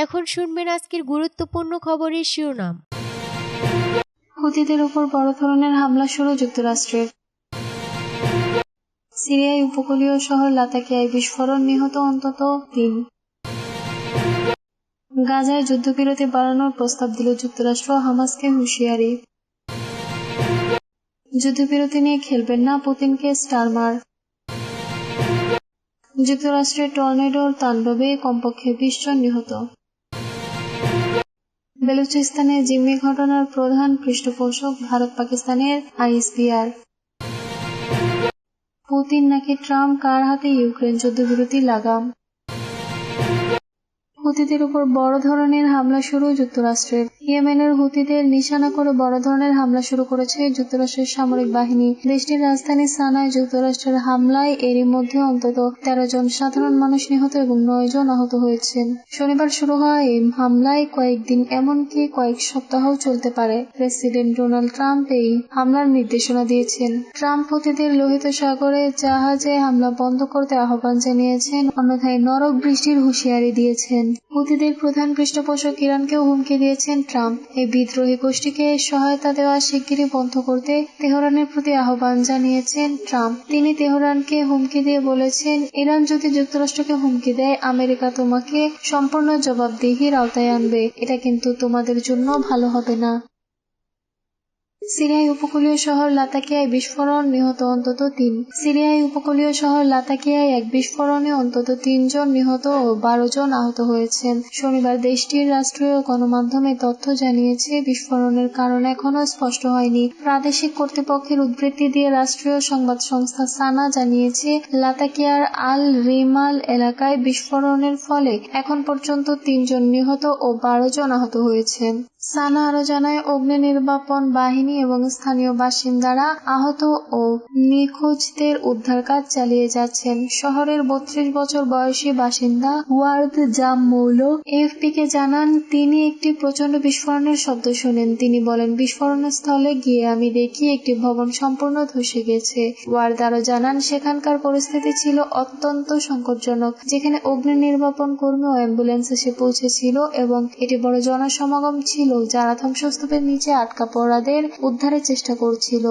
এখন শুনবেন আজকের গুরুত্বপূর্ণ খবরের শিরোনাম। হুতিদের উপর বড় ধরনের হামলা শুরু যুক্তরাষ্ট্রের। সিরিয়ায় উপকূলীয় শহর লাতাকিয়ায় বিস্ফোরণ নিহত অন্তত তিন। গাজায় যুদ্ধবিরতি বাড়ানোর প্রস্তাব দিল যুক্তরাষ্ট্র হামাসকে হুঁশিয়ারি। যুদ্ধবিরতি নিয়ে খেলবেন না পুতিনকে স্টারমার যুক্তরাষ্ট্রের টর্নেডোর তাণ্ডবে কমপক্ষে বিশ জন নিহত। বেলুচিস্তানে জিম্মি ঘটনার প্রধান পৃষ্ঠপোষক ভারত পাকিস্তানের আইএসপিআর পুতিন নাকি ট্রাম্প কার হাতে ইউক্রেন যুদ্ধবিরতি লাগাম? হুতিদের উপর বড় ধরনের হামলা শুরু, যুক্তরাষ্ট্রের ইয়েমেনের হুতিদের নিশানা করে বড় ধরনের হামলা শুরু করেছে যুক্তরাষ্ট্রের সামরিক বাহিনী। দেশটির রাজধানী সানায় যুক্তরাষ্ট্রের হামলায় এরই মধ্যে অন্তত তেরো জন সাধারণ মানুষ নিহত এবং নয় জন আহত হয়েছেন। শনিবার শুরু হওয়া এই হামলায় কয়েকদিন এমনকি কয়েক সপ্তাহ চলতে পারে। প্রেসিডেন্ট ডোনাল্ড ট্রাম্প এই হামলার নির্দেশনা দিয়েছেন। ট্রাম্প হুতিদের লোহিত সাগরে জাহাজে হামলা বন্ধ করতে আহ্বান জানিয়েছেন, অন্যথায় নরক বৃষ্টির হুঁশিয়ারি দিয়েছেন। হুতিদের প্রধান পৃষ্ঠপোষক ইরানকেও হুমকি দিয়েছেন ট্রাম্প। এই বিদ্রোহী গোষ্ঠীকে সহায়তা দেওয়া শিগগিরই বন্ধ করতে তেহরানের প্রতি আহ্বান জানিয়েছেন ট্রাম্প। তিনি তেহরানকে হুমকি দিয়ে বলেছেন, ইরান যদি যুক্তরাষ্ট্রকে হুমকি দেয়, আমেরিকা তোমাকে সম্পূর্ণ জবাবদিহির আওতায় আনবে। এটা কিন্তু তোমাদের জন্য ভালো হবে না। সিরিয়ায় উপকূলীয় শহর লাতাকিয়ায় বিস্ফোরণ নিহত অন্তত তিন। সিরিয়ায় উপকূলীয় শহর লাতাকিয়ায় এক বিস্ফোরণে অন্তত তিনজন নিহত ও বারো জন আহত হয়েছেন। শনিবার দেশটির রাষ্ট্রীয় গণমাধ্যমে তথ্য জানিয়েছে, বিস্ফোরণের কারণ এখনও স্পষ্ট হয়নি। প্রাদেশিক কর্তৃপক্ষের উদ্বৃত্তি দিয়ে রাষ্ট্রীয় সংবাদ সংস্থা সানা জানিয়েছে, লাতাকিয়ার আল রিমাল এলাকায় বিস্ফোরণের ফলে এখন পর্যন্ত তিনজন নিহত ও বারো জন আহত হয়েছেন। সানা আরও জানায় অগ্নি নির্বাপন বাহিনী এবং স্থানীয় বাসিন্দারা আহত ও নিখোঁজদের উদ্ধার কাজ চালিয়ে যাচ্ছেন। শহরের বত্রিশ বছর বয়সী বাসিন্দা ওয়ার্দ জাম মৌল এফপি কে জানান, তিনি একটি প্রচণ্ড বিস্ফোরণের শব্দ শোনেন। তিনি বলেন বিস্ফোরণের স্থলে গিয়ে আমি দেখি একটি ভবন সম্পূর্ণ ধসে গেছে। ওয়ার্দ আরও জানান, সেখানকার পরিস্থিতি ছিল অত্যন্ত সংকটজনক। যেখানে অগ্নি নির্বাপন কর্মী ও অ্যাম্বুলেন্স এসে পৌঁছেছিল এবং এটি বড় জনসমাগম ছিল যারা ধ্বংসস্তূপের নিচে আটকা পড়াদের উদ্ধারের চেষ্টা করছিল।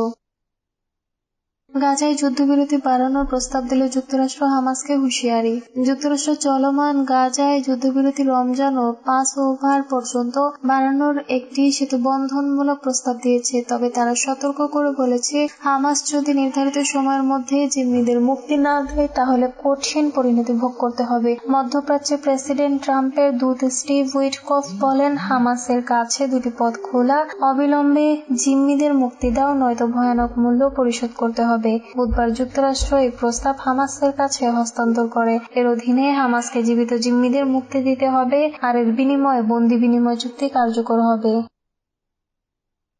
গাজায় যুদ্ধবিরতি বাড়ানোর প্রস্তাব দিল যুক্তরাষ্ট্র হামাসকে হুঁশিয়ারি। যুক্তরাষ্ট্র চলমান গাজায় যুদ্ধবিরতি রমজান ও পাঁচ ওভার পর্যন্ত বাড়ানোর একটি সেতুবন্ধনমূলক প্রস্তাব দিয়েছে, তবে তারা সতর্ক করে বলেছে, হামাস যদি নির্ধারিত সময়ের মধ্যে জিম্মিদের মুক্তি না দেয়, তাহলে কঠিন পরিণতি ভোগ করতে হবে। মধ্যপ্রাচ্যে প্রেসিডেন্ট ট্রাম্পের দূত স্টিভ উইটকফ বলেন, হামাসের কাছে দুটি পথ খোলা। অবিলম্বে জিম্মিদের মুক্তি দাও, নয়তো ভয়ানক মূল্য পরিশোধ করতে হবে। হবে। বুধবার যুক্তরাষ্ট্র এই প্রস্তাব হামাসের কাছে হস্তান্তর করে। এর অধীনে হামাসকে জীবিত জিম্মিদের মুক্তি দিতে হবে। আর এর বিনিময়ে বন্দি বিনিময় চুক্তি কার্যকর হবে।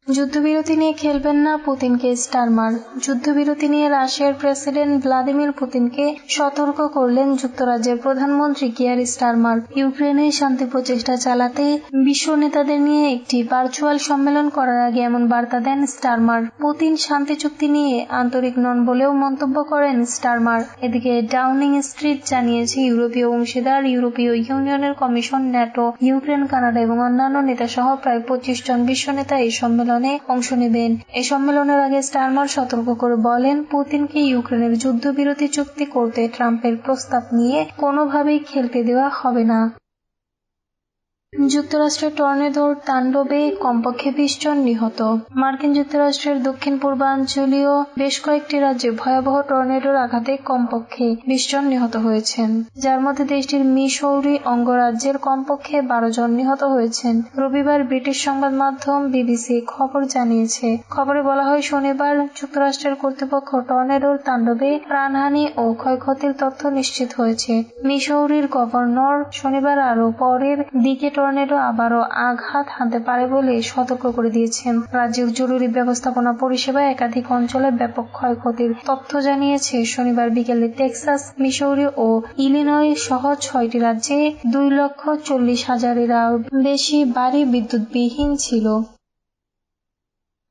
যুদ্ধবিরতি নিয়ে খেলবেন না পুতিনকে স্টারমার। যুদ্ধবিরতি নিয়ে রাশিয়ার প্রেসিডেন্ট ভ্লাদিমির পুতিনকে সতর্ক করলেন যুক্তরাজ্যের প্রধানমন্ত্রী কিয়ার স্টারমার। ইউক্রেনে শান্তি প্রচেষ্টা চালাতে বিশ্ব নেতাদের নিয়ে একটি ভার্চুয়াল সম্মেলন করার আগে এমন বার্তা দেন স্টারমার। পুতিন শান্তি চুক্তি নিয়ে আন্তরিক নন বলেও মন্তব্য করেন স্টারমার। এদিকে ডাউনিং স্ট্রিট জানিয়েছে ইউরোপীয় অংশীদার, ইউরোপীয় ইউনিয়নের কমিশন, ন্যাটো, ইউক্রেন, কানাডা এবং অন্যান্য নেতা সহ প্রায় পঁচিশ জন বিশ্ব নেতা এই সম্মেলনে অংশ নেবেন। এ সম্মেলনের আগে স্টারমার সতর্ক করে বলেন, পুতিনকে ইউক্রেনের যুদ্ধবিরতি চুক্তি করতে ট্রাম্পের প্রস্তাব নিয়ে কোনোভাবেই খেলতে দেওয়া হবে না। যুক্তরাষ্ট্রের টর্নেডোর তাণ্ডবে কমপক্ষে বিশ জন নিহত। মার্কিন যুক্তরাষ্ট্রের দক্ষিণ পূর্বাঞ্চলীয় বেশ কয়েকটি রাজ্যে ভয়াবহ টর্নেডোর আঘাতে কমপক্ষে বিশ জন নিহত হয়েছেন। যার মধ্যে দেশটির মিসৌরি অঙ্গরাজ্যের কমপক্ষে বারো জন নিহত হয়েছেন। রবিবার ব্রিটিশ সংবাদ মাধ্যম বিবিসি খবর জানিয়েছে। খবরে বলা হয়, শনিবার যুক্তরাষ্ট্রের কর্তৃপক্ষ টর্নেডোর তাণ্ডবে প্রাণহানি ও ক্ষয়ক্ষতির তথ্য নিশ্চিত হয়েছে। মিসৌরির গভর্নর শনিবার আরও পরের দিকে টর্নেডো আবারও আঘাত হানতে পারে বলে সতর্ক করে দিয়েছেন। রাজ্যের জরুরি ব্যবস্থাপনা পরিষেবা একাধিক অঞ্চলে ব্যাপক ক্ষয়ক্ষতির তথ্য জানিয়েছে। শনিবার বিকেলে টেক্সাস মিসৌরি ও ইলিনয় সহ ছয়টি রাজ্যে দুই লক্ষ চল্লিশ হাজারের বেশি বাড়ি বিদ্যুৎবিহীন ছিল।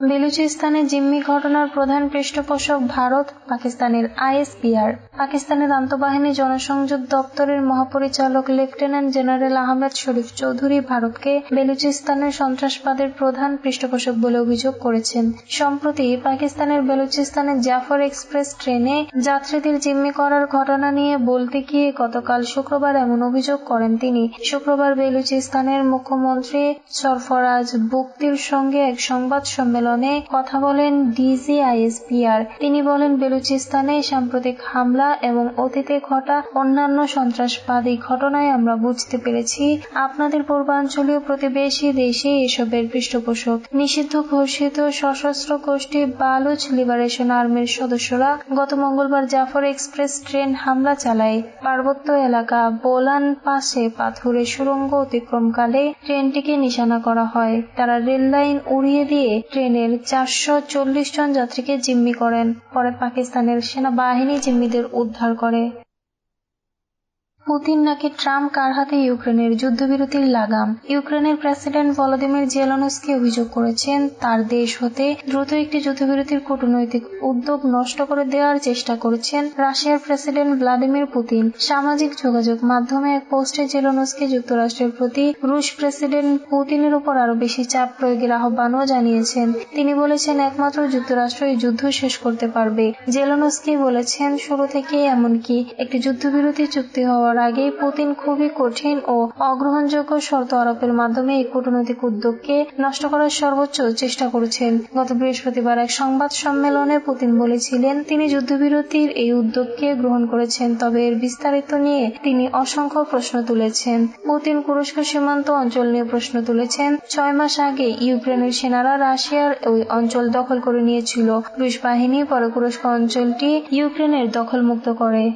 বেলুচিস্তানে জিম্মি ঘটনার প্রধান পৃষ্ঠপোষক ভারত, পাকিস্তানের আইএসপিআর। পাকিস্তানের আন্তঃবাহিনী জনসংযোগ দপ্তরের মহাপরিচালক লেফটেন্যান্ট জেনারেল আহমেদ শরীফ চৌধুরী ভারতকে বেলুচিস্তানের সন্ত্রাসবাদের প্রধান পৃষ্ঠপোষক বলে অভিযোগ করেছেন। সম্প্রতি পাকিস্তানের বেলুচিস্তানের জাফর এক্সপ্রেস ট্রেনে যাত্রীদের জিম্মি করার ঘটনা নিয়ে বলতে গিয়ে গতকাল শুক্রবার এমন অভিযোগ করেন তিনি। শুক্রবার বেলুচিস্তানের মুখ্যমন্ত্রী সরফরাজ বুক্তির সঙ্গে এক সংবাদ সম্মেলনে কথা বলেন ডিজিআইএসপিআর তিনি বলেন, বেলুচিস্তানে সাম্প্রতিক হামলা এবং অতীতে ঘটা অন্যান্য সন্ত্রাসবাদী ঘটনায় আমরা বুঝতে পেরেছি, আপনাদের পূর্বাঞ্চলীয় প্রতিবেশী দেশে এসবের পৃষ্ঠপোষক। নিষিদ্ধ ঘোষিত সশস্ত্র গোষ্ঠী বালুচ লিবারেশন আর্মির সদস্যরা গত মঙ্গলবার জাফর এক্সপ্রেস ট্রেন হামলা চালায়। পার্বত্য এলাকা বোলান পাশে পাথুরে সুড়ঙ্গ অতিক্রমকালে ট্রেনটিকে নিশানা করা হয়। তারা রেল লাইন উড়িয়ে দিয়ে ট্রেনের চারশো চল্লিশ জন যাত্রীকে জিম্মি করেন। পরে পাকিস্তানের সেনাবাহিনী জিম্মিদের উদ্ধার করে। পুতিন নাকি ট্রাম্প কার হাতে ইউক্রেনের যুদ্ধবিরতির লাগাম? ইউক্রেনের প্রেসিডেন্ট ভলোদিমির জেলনস্কি অভিযোগ করেছেন, তার দেশ হতে দ্রুত একটি যুদ্ধবিরতির কূটনৈতিক উদ্যোগ নষ্ট করে দেওয়ার চেষ্টা করেছেন রাশিয়ার প্রেসিডেন্ট ভ্লাদিমির পুতিন। সামাজিক যোগাযোগ মাধ্যমে এক পোস্টে জেলনস্কি যুক্তরাষ্ট্রের প্রতি রুশ প্রেসিডেন্ট পুতিনের উপর আরও বেশি চাপ প্রয়োগের আহ্বানও জানিয়েছেন। তিনি বলেছেন, একমাত্র যুক্তরাষ্ট্র এই যুদ্ধ শেষ করতে পারবে। জেলনস্কি বলেছেন, শুরু থেকেই এমনকি একটি যুদ্ধবিরতি চুক্তি হওয়ার আগেই পুতিন খুবই কঠিন ও অগ্রহণযোগ্য শর্ত আরোপের মাধ্যমে এই কূটনৈতিক উদ্যোগকে নষ্ট করার সর্বোচ্চ চেষ্টা করেছেন। গত বৃহস্পতিবার এক সংবাদ সম্মেলনে পুতিন বলেছিলেন, তিনি যুদ্ধবিরতির এই উদ্যোগকে গ্রহণ করেছেন, তবে এর বিস্তারিত নিয়ে তিনি অসংখ্য প্রশ্ন তুলেছেন। পুতিন তুরস্ক সীমান্ত অঞ্চল নিয়ে প্রশ্ন তুলেছেন, ছয় মাস আগে ইউক্রেনের সেনারা রাশিয়ার ওই অঞ্চল দখল করে নিয়েছিল। রুশ বাহিনী পরে তুরস্ক অঞ্চলটি ইউক্রেনের দখলমুক্ত করে।